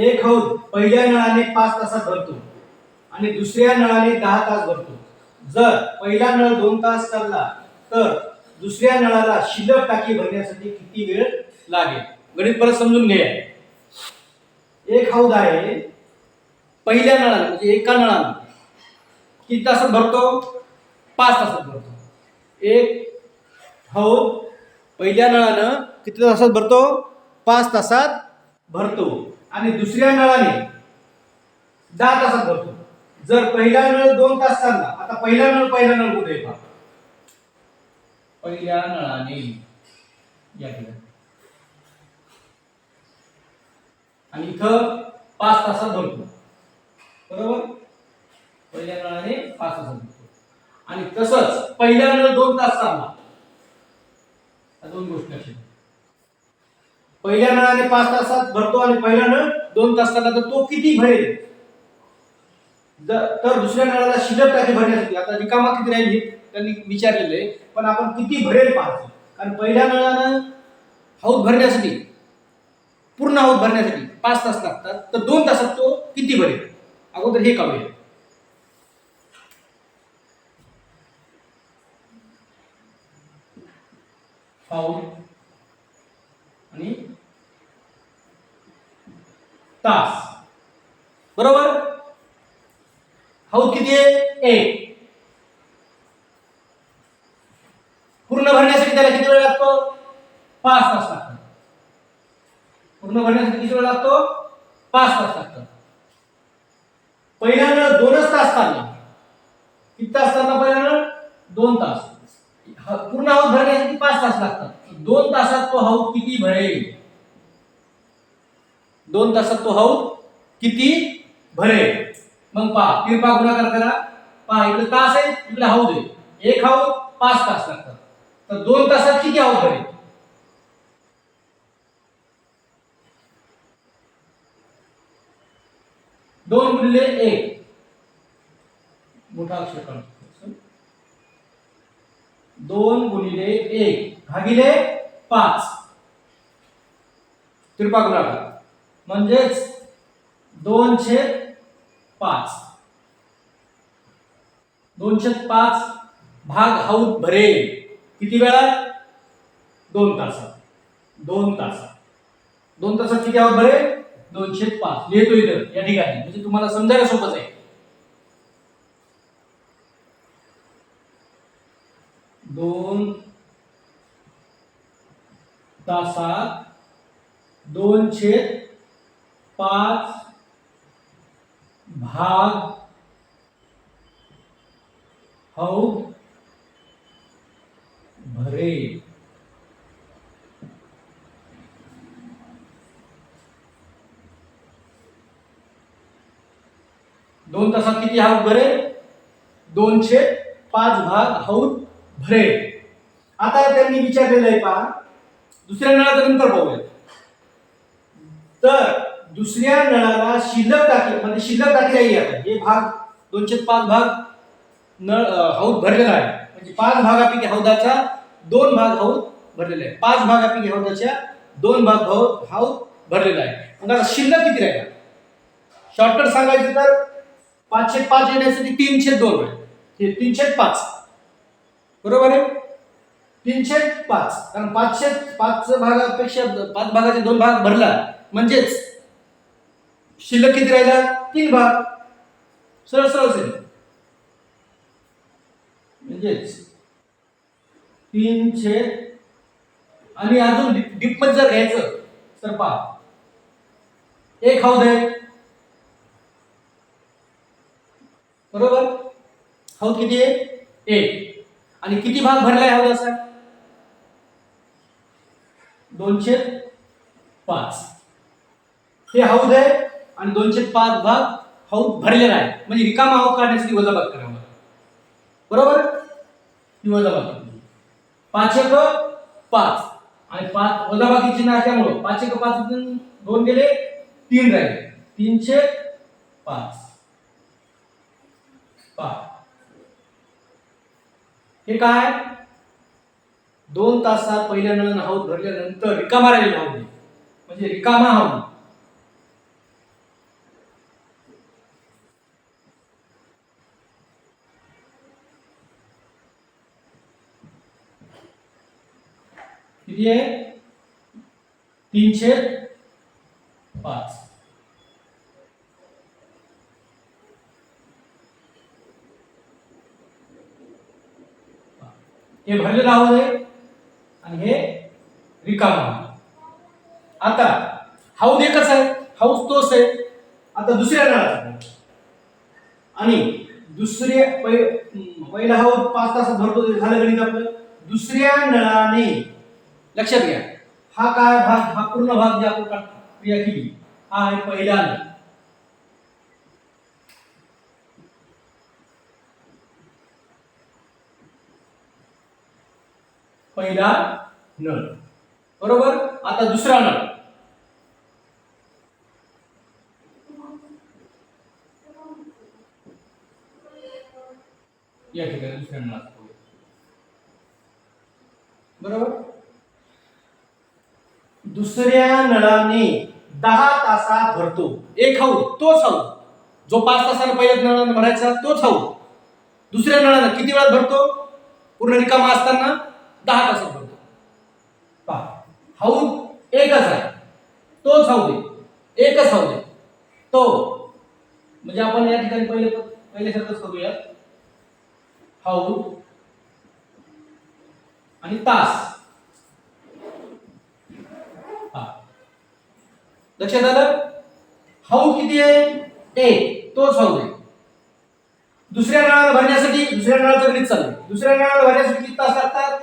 एक हौद पहिल्या नळाने पाच तासात भरतो आणि दुसऱ्या नळाने दहा तास भरतो. जर पहिला नळ दोन तास चालला तर दुसऱ्या नळाला शिल्लक टाकी भरण्यासाठी किती वेळ लागेल? गणित परत समजून घ्या. एक हौद आहे पहिल्या नळाला म्हणजे एका नळाला किती तासात भरतो? पाच तासात भरतो. एक हौद पहिल्या नळानं किती तासात भरतो? पाच तासात भरतो. आणि दुसऱ्या नळाने दहा तासात भरतो. जर पहिला नळ दोन तास चालला आता पहिला नळ पहिला नळ कुठे पहा. पहिल्या नळाने या ठिकाणी. आणि इथं पाच तासात भरतो. बरोबर? पहिल्या नळाने पाच तासात भरतो. आणि तसंच पहिल्या नळ दोन तास चालला. दोन गोष्टी अशा पहिल्या नळाने पाच तासात भरतो आणि पहिला नळ दोन तास चालला तर तो किती भरेल? तर दुसऱ्या नळाला शिल्लक टाकी भरण्यासाठी. आता रिकामा किती राहील त्यांनी विचारलेलं आहे. पण आपण किती भरेल पाहतो. कारण पहिल्या नळानं हौद भरण्यासाठी पूर्ण हौद भरण्यासाठी पाच तास लागतात. तर दोन तासात तो किती भरेल? अगोदर हे काढूया. हौद आणि तास. बरोबर? हौद किती आहे? एक. पूर्ण भरण्यासाठी त्याला किती वेळ लागतो? पाच तास लागतात. पूर्ण भरण्यासाठी किती वेळ लागतो? पाच तास लागतात. पहिला नळ दोनच तास चालला. किती तास चालला पहिला दोन तास. पूर्ण हाऊस भरण्यासाठी पाच तास लागतात. दोन तासात तो हाऊ किती भरेल? दोन तासात तो हाऊ किती भरेल? मग पहा कृपा गुणाकार करा. पहा इकडे तास आहे इकडे हाऊ आहे. एक हाऊ पाच तास लागतात. तर दोन तासात किती हौद भरेल? दोन गुणिले एक. मोठा अक्षर काढतो दोन गुणिले एक भागिले पाच. तिरपा गुणाकार म्हणजेच दोन छेद पाच. दोनशे पाच भाग हाऊत भरेल. किती वेळात दोन तासात. दोन तासात. दोन तासात किती हौद भरेल? दोनशे पाच. लिहितो इथं या ठिकाणी. म्हणजे तुम्हाला समजायला सोपंच आहे. दोन तासात दोन छेद पाच भाग हौ भरे. दोन तासात किती हौद भरे? दोनशे पाच भाग हौद भरे. आता त्यांनी विचारलेलं आहे पहा. दुसऱ्या नळाचं नंतर पाहूया तर दुसऱ्या नळाला शिल्लक टाकी म्हणजे शिल्लक टाकी राहिली आता. हे भाग दोनशे पाच भाग नळ हौद भरलेला आहे. म्हणजे पाच भागापैकी हौदाचा दोन भाग हौद भरलेला आहे. पाच भागापैकी हौदाच्या दोन भाग हौद हौद भरलेला आहे. मग आता शिल्लक किती राहिला? शॉर्टकट सांगायचं तर पाचशे पाच येण्यासाठी तीनशे दोन आहे. हे तीनशे पाच. बरोबर आहे? तीनशे पाच. कारण पाचशे पाच भागापेक्षा पाच भागाचे दोन भाग भरला. म्हणजेच शिल्लक किती राहिला? तीन भाग. सरळ सरळ असेल. म्हणजेच तीनशे आणि अजून डिप जर घ्यायचं तर पहा. एक हौद आहे बरोबर? हौद किती आहे? एक. आणि किती भाग भरलाय हौद असा? दोनशे पाच. हे हौद आहे आणि दोनशे पाच भाग हौद भरलेला आहे. म्हणजे रिकामा हौद काढण्यासाठी वजाबाग करावा बरोबर? ही वजाबाग पाच एक पाच. आणि पाच वजाबाकी चिन्ह असल्यामुळं पाच एक पाच दोन गेले तीन राहिले. तीनशे पाच. पाच. हे काय? दोन तासात पहिल्या नळ हौद भरल्यानंतर रिकामा राहिलेला हौद म्हणजे रिकामा हौद. किती आहे? तीनशे पाच. हे भरलेला हौद आहे. आणि हे रिकामा. आता हाऊस एकच आहे हाऊस तोच आहे. आता दुसऱ्या नळाचा आणि दुसऱ्या पै- पहिला हाऊस पाच तासात भरतो झालं गणित आपलं. दुसऱ्या नळाने लक्षात घ्या. हा काय भाग हा पूर्ण भाग जे आपण क्रिया केली हा आहे पहिला नळ. पहिला नळ. बरोबर? आता दुसरा नळ. या ठिकाणी दुसऱ्या नळात बरोबर? दुसऱ्या नळाने दहा तासात भरतो. एक हाऊ तोच हाऊ जो पाच तासाने पहिल्याच नळाने भरायचा तोच हाऊ दुसऱ्या नळानं किती वेळात भरतो? पूर्ण रिकामा असताना दहा तासात भरतो पहा हाऊस एकच आहे. तोच हाऊ दे. एकच हाऊस दे. तो म्हणजे आपण या ठिकाणी पहिले पहिल्यासारखंच करूया हाऊ आणि तास. हा लक्षात आलं? हाऊ किती आहे? एक. तोच हाऊ आहे दुसऱ्या नळाला भरण्यासाठी दुसऱ्या नळाचं गणित चाललंय दुसऱ्या नळाला भरण्यासाठी किती तास लागतात?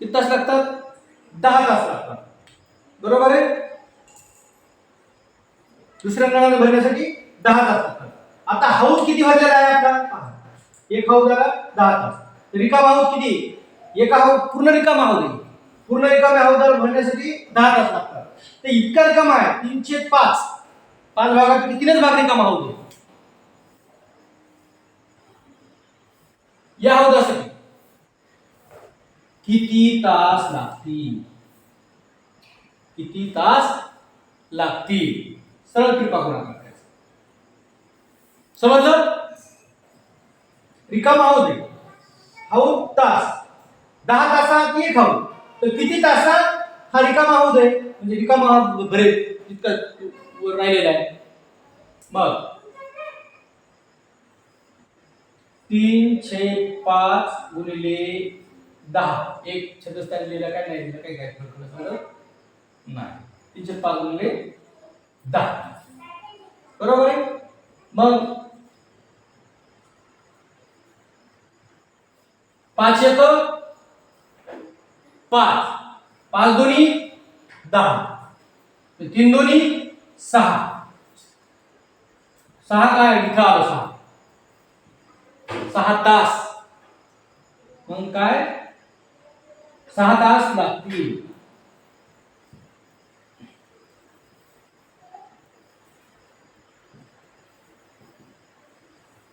किती तास लागतात? दहा तास लागतात. बरोबर आहे? दुसऱ्या नळाने भरण्यासाठी दहा तास लागतात. आता हाऊस किती भरलेला आहे आपला? एक हाऊस झाला दहा तास. रिकामा हाऊस किती? एका हाऊस पूर्ण रिकामा हाऊस आहे. पूर्ण रिकाम्या हाऊस भरण्यासाठी दहा तास लागतात. तर इतका रिकामा आहे तीनशे पाच. पाच भागापैकी तीनच भाग रिकामा हाऊस आहे या हौदासाठी किती तास लागतील किती तास लागतील सरळ कृपा करायचा. समजलं? रिकामा हाऊ दे. हाऊ तास. दहा तासात एक हाऊ. तर किती तासात हा रिकामा हाऊ दे. म्हणजे रिकामा हाऊ भरेल राहिलेला आहे. मग. तीन छे पाच गुणिले दहा. एक छत्रस्थानी लिहिला काय नाही लिहिलं काय काय? फरक नाही. तीनशे पाच गुणिले दहा. बरोबर आहे? मग पाच एक पाच. पाच दोन्ही दहा. तीन दोन्ही सहा. सहा काय? आलं सहा. सहा तास. मग काय? सहा तास लागतील.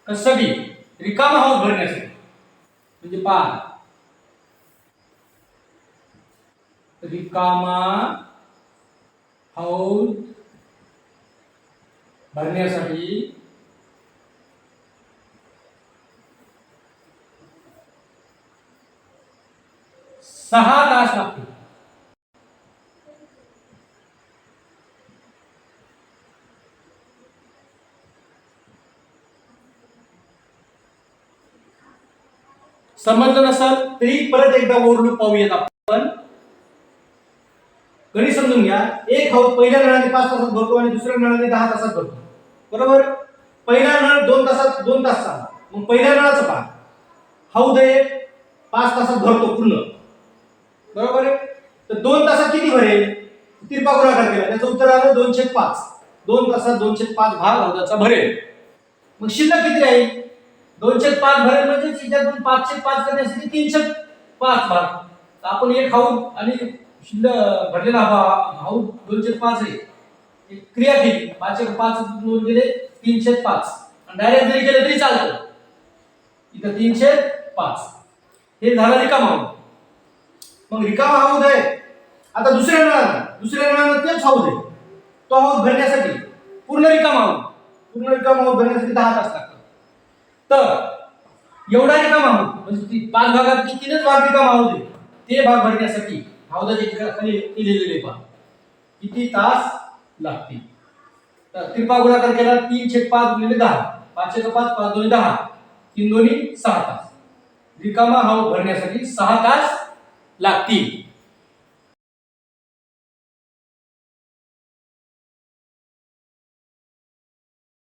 कशासाठी म्हणजे रिकामा हाऊस भरण्यासाठी. म्हणजे पहा. रिकामा हाऊस भरण्यासाठी सहा तास लागतील. समजलं नसेल तरी परत एकदा ओरलू पाहूयात आपण. घरी समजून घ्या एक हौ पहिल्या नळाने पाच तासात भरतो आणि दुसऱ्या नळाने दहा तासात भरतो. बरोबर? पहिला नळ दोन तासात दोन तास चालला मग पहिल्या नळाचं पहा. हौद एक पाच तासात भरतो पूर्ण. बरोबर आहे? तर दोन तासात किती भरेल? तिरपा गुणाकार केला. त्याचं उत्तर आलं दोनशे पाच. दोन तासात दोनशे पाच भाग हौदाचा भरेल. मग शिल्लक किती राहील? दोनशे पाच भरेल म्हणजे त्याच्यातून पाचशे पाच करण्यासाठी तीनशे पाच भाग. तर आपण एक खाऊ आणि शिल्लक भरलेला हा हाऊ दोनशे पाच आहे. एक क्रिया केली. पाचशे पाच दोन गेले तीनशे पाच. आणि डायरेक्ट जरी केलं तरी चालतं. इथं तीनशे पाच. हे झालं रिकामा हाऊस. मग रिकामा हाऊस आहे आता दुसऱ्या नळाला दुसऱ्या नळाला तेच हाऊस आहे तो हाऊस भरण्यासाठी पूर्ण रिकामा हाऊस पूर्ण रिकामा हाऊस भरण्यासाठी दहा तास लागतात. तर एवढा रिकामा होऊ म्हणजे ती पाच भागात तीनच भाग रिकामा होऊ दे ते भाग भरण्यासाठी हौदाच्या खाली ते लिहिलेले पहा किती तास लागतील? तर तिरपा गुणाकार केला तीन छेद पाच गुणिले दहा. पाचशे पाच पाच दोन्ही दहा. तीन दोन्ही सहा तास. रिकामा हाऊ भरण्यासाठी सहा तास लागतील.